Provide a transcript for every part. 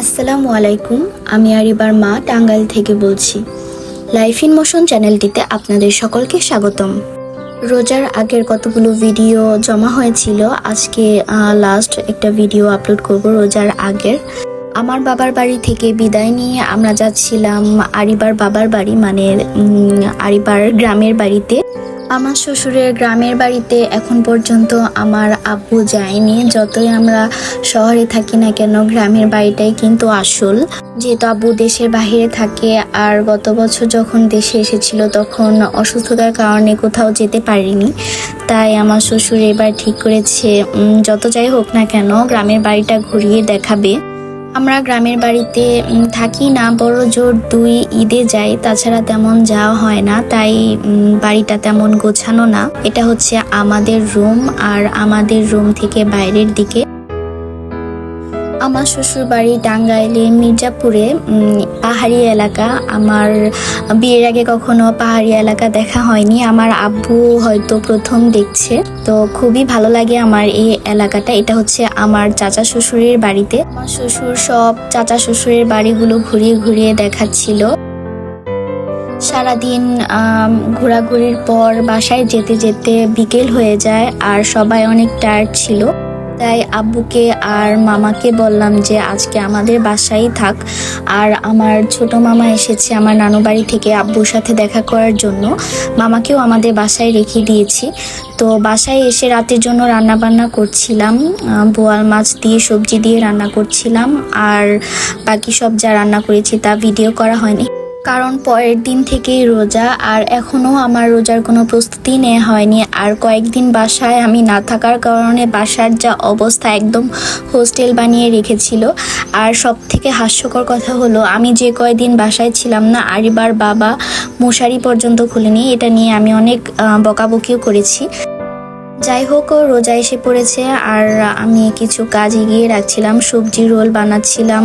আসসালামু আলাইকুম, আমি আরিবার মা টাঙ্গাইল থেকে বলছি। লাইফ ইন মোশন চ্যানেলটিতে আপনাদের সকলকে স্বাগতম। রোজার আগের কতগুলো ভিডিও জমা হয়েছিল, আজকে লাস্ট একটা ভিডিও আপলোড করব রোজার আগের। আমার বাবার বাড়ি থেকে বিদায় নিয়ে আমরা যাচ্ছিলাম আরিবার বাবার বাড়ি মানে আরিবার গ্রামের বাড়িতে। আমার শ্বশুরের গ্রামের বাড়িতে এখন পর্যন্ত আমার আব্বু যায়নি। যতই আমরা শহরে থাকি না কেন, গ্রামের বাড়িটাই কিন্তু আসল। যেহেতু আব্বু দেশের বাইরে থাকে, আর গত বছর যখন দেশে এসেছিল তখন অসুস্থতার কারণে কোথাও যেতে পারিনি। তাই আমার শ্বশুর এবার ঠিক করেছে যত যাই হোক না কেন, গ্রামের বাড়িটা ঘুরিয়ে দেখাবে। আমরা গ্রামের বাড়িতে থাকি না, বড় জোর দুই ঈদে যাই। তাছাড়া তেমন যাওয়া হয় না, তাই বাড়িটা তেমন গোছানো না। এটা হচ্ছে আমাদের রুম আর আমাদের রুম থেকে বাইরের দিকে। আমার শ্বশুর বাড়ি টাঙ্গাইলে মির্জাপুরে পাহাড়ি এলাকা। আমার বিয়ের আগে কখনো পাহাড়ি এলাকা দেখা হয়নি। আমার আব্বু হয়তো প্রথম দেখছে। তো খুবই ভালো লাগে আমার এই এলাকাটা। এটা হচ্ছে আমার চাচা শ্বশুরের বাড়িতে। আমার শ্বশুর সব চাচা শ্বশুরের বাড়িগুলো ঘুরিয়ে ঘুরিয়ে দেখাচ্ছিল। সারাদিন ঘোরাঘুরির পর বাসায় যেতে যেতে বিকেল হয়ে যায় আর সবাই অনেক টায়ার্ড ছিল। তাই আব্বুকে আর মামাকে বললাম যে আজকে আমাদের বাসায় থাক। আর আমার ছোট মামা এসেছে আমার নানু বাড়ি থেকে আব্বুর সাথে দেখা করার জন্য। মামাকেও আমাদের বাসায় রেখে দিয়েছি। তো বাসায় এসে রাতের জন্য রান্না বান্না করছিলাম বোয়াল মাছ দিয়ে, সবজি দিয়ে রান্না করছিলাম। আর বাকি সব যা রান্না করেছি তা ভিডিও করা হয়নি। কারণ পরের দিন থেকেই রোজা, আর এখনও আমার রোজার কোনো প্রস্তুতি নেওয়া হয়নি। আর কয়েকদিন বাসায় আমি না থাকার কারণে বাসার যা অবস্থা একদম হোস্টেল বানিয়ে রেখেছিল। আর সব থেকে হাস্যকর কথা হলো, আমি যে কয়দিন বাসায় ছিলাম না, আরিবার বাবা মশারি পর্যন্ত খুলেনি। এটা নিয়ে আমি অনেক বকাবকিও করেছি। যাই হোক, রোজা এসে পড়েছে আর আমি কিছু কাজ এগিয়ে রাখছিলাম, সবজি রোল বানাচ্ছিলাম,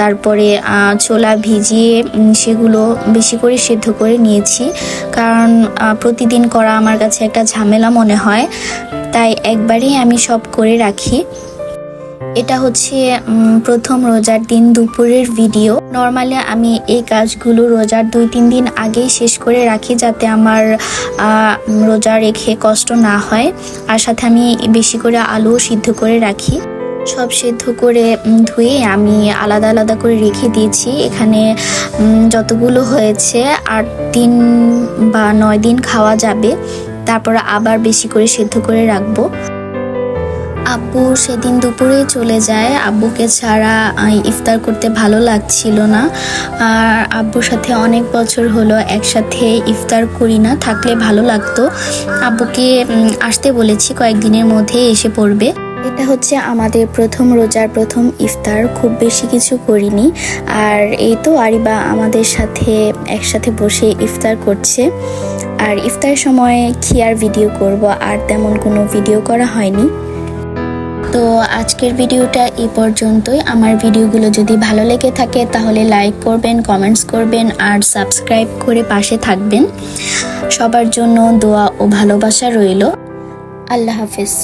তারপরে ছোলা ভিজিয়ে সেগুলো বেশি করে সেদ্ধ করে নিয়েছি। কারণ প্রতিদিন করা আমার কাছে একটা ঝামেলা মনে হয়, তাই একবারেই আমি সব করে রাখি। এটা হচ্ছে প্রথম রোজার দিন দুপুরের ভিডিও নর্মালি আমি এই কাজগুলো রোজার দুই, তিন দিন আগেই শেষ করে রাখি যাতে আমার রোজা রেখে কষ্ট না হয়। আর সাথে আমি বেশি করে আলুও সিদ্ধ করে রাখি। সব সিদ্ধ করে ধুয়ে আমি আলাদা আলাদা করে রেখে দিয়েছি। এখানে যতগুলো হয়েছে, আট দিন বা নয় দিন খাওয়া যাবে। তারপর আবার বেশি করে সিদ্ধ করে রাখব। আব্বু সেদিন দুপুরে চলে যায়। আব্বুকে ছাড়া ইফতার করতে ভালো লাগছিল না। আর আব্বুর সাথে অনেক বছর হলো একসাথে ইফতার করি না, থাকলে ভালো লাগতো। আব্বুকে আসতে বলেছি, কয়েকদিনের মধ্যে এসে পড়বে। এটা হচ্ছে আমাদের প্রথম রোজার প্রথম ইফতার, খুব বেশি কিছু করিনি। আর এই তো আরিবা আমাদের সাথে একসাথে বসে ইফতার করছে। আর ইফতারের সময় খিয়ার ভিডিও করব, আর তেমন কোনো ভিডিও করা হয়নি। তো আজকের ভিডিওটা এ পর্যন্তই। আমার ভিডিওগুলো যদি ভালো লেগে থাকে তাহলে লাইক করবেন, কমেন্টস করবেন আর সাবস্ক্রাইব করে পাশে থাকবেন। সবার জন্য দোয়া ও ভালোবাসা রইল। আল্লাহ হাফিজ।